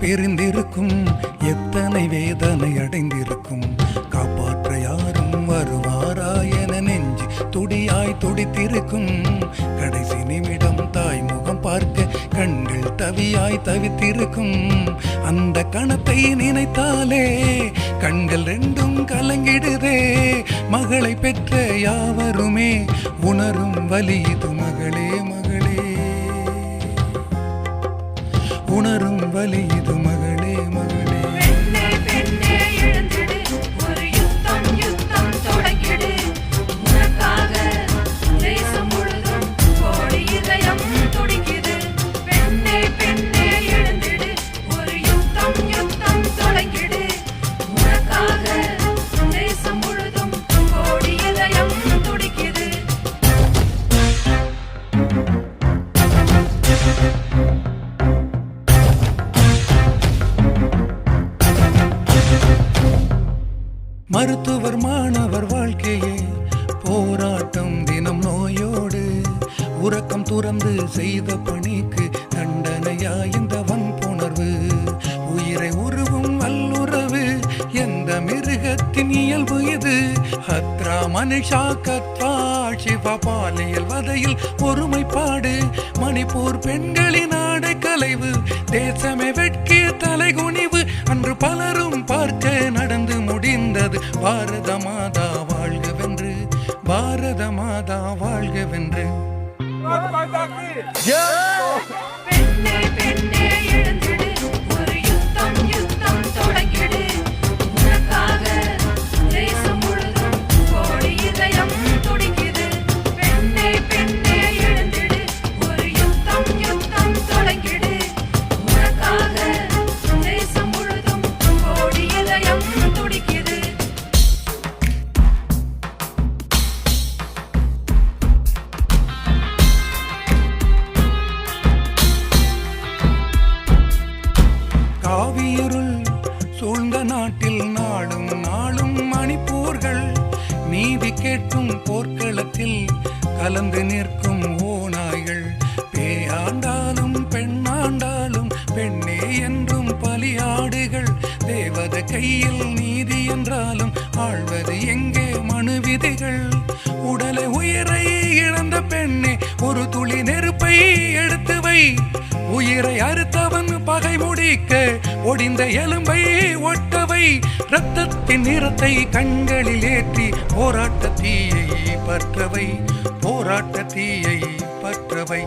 பிரிந்திருக்கும். எத்தனை வேதனை அடைந்திருக்கும். காப்பாற்ற யாரும் வருவாரா என நெஞ்சு துடியாய் துடித்திருக்கும். கடைசி நிமிடம் தாய் முகம் பார்க்க கண்கள் தவியாய் தவித்திருக்கும். அந்த கணத்தை நினைத்தாலே கண்கள் ரெண்டும் கலங்கிடுதே. மகளை பெற்ற யாவருமே உணரும் வலி இது மகளே மகளே மருத்துவர் மாணவர் வாழ்க்கையே போராட்டம் தினம் நோயோடு உறக்கம் துறந்து செய்த பணிக்கு தண்டனையா இந்த வன்புணர்வு? உயிரை உருவும் வல்லுறவு எந்த மிருகத்தின் இயல்பு இது? ஹத்ரா மனுஷா கத்வா சிவா பாலியல் வதையில் ஒருமைப்பாடு. மணிப்பூர் பெண்களின் ஆடை கலைவு தேசமே வெட்கிய தலைகுனிவு. அன்று பலர் பாரத மாதா வாழ்கவென்று. பாரத மாதா வாழ்கவென்று பெண்ணே பெண்ணே. நாட்டில் நாடும் நாளும் மணிப்பூர்கள். நீதி கேட்கும் போர்க்களத்தில் கலந்து நிற்கும் ஓநாய்கள். பேயாண்டாலும் பெண்ணாண்டாலும் பெண்ணே என்றும் பலியாடுகள். தேவத கையில் நீதி என்றாலும் ஆழ்வது எங்கே மனு விதிகள் உடலை உயிரை இழந்த பெண்ணே ஒரு துளி நெருப்பு எடுத்து வை. உயிரை அறுத்தவன் பகை முடிக்க ஒடிந்த எலும்பை ஒட்டவை ரத்தத்தின் நிறத்தை கண்களில் ஏற்றி போராட்ட தீயை பற்றவை போராட்ட தீயை பற்றவை